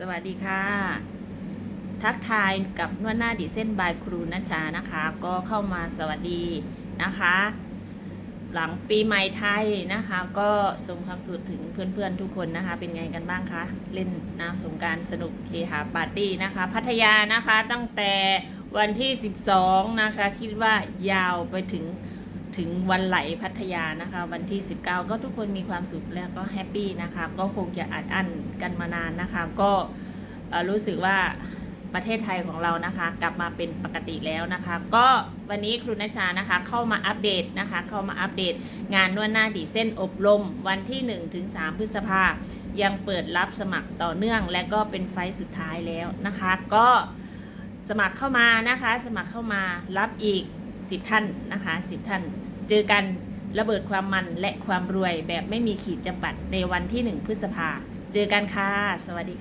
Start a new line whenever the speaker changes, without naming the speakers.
สวัสดีค่ะ ทักทายกับนวดหน้าดีเส้นบายครูนัชชานะคะ ก็เข้ามาสวัสดีนะคะ หลังปีใหม่ไทยนะคะ ก็ส่งความสุขถึงเพื่อนๆทุกคนนะคะ เป็นไงกันบ้างคะ เล่นน้ำสงการสนุกเฮฮาปาร์ตี้นะคะ พัทยานะคะตั้งแต่วันที่ 12 นะคะ คิดว่ายาวไปถึง ถึงวันไหลพัทยานะคะ วันที่ 19 ก็ทุกคนมีความสุขและก็แฮปปี้นะคะ ก็คงจะอัดอั้นกันมานานนะคะ ก็รู้สึกว่าประเทศไทยของเรานะคะ กลับมาเป็นปกติแล้วนะคะ ก็วันนี้ครูนัชชานะคะ เข้ามาอัปเดตนะคะ เข้ามาอัปเดต งานนวดหน้าดีเส้นอบรม วันที่1ถึง3พฤษภายังเปิดรับสมัครต่อเนื่อง และก็เป็นไฟสุดท้ายแล้วนะคะ ก็สมัครเข้ามานะคะ สมัครเข้ามารับอีก 10 ท่านนะคะ 10 ท่าน เจอกันระเบิดความมันและความรวยแบบไม่มีขีดจำกัดในวันที่ 1 พฤษภา เจอกันค่ะ สวัสดีค่ะ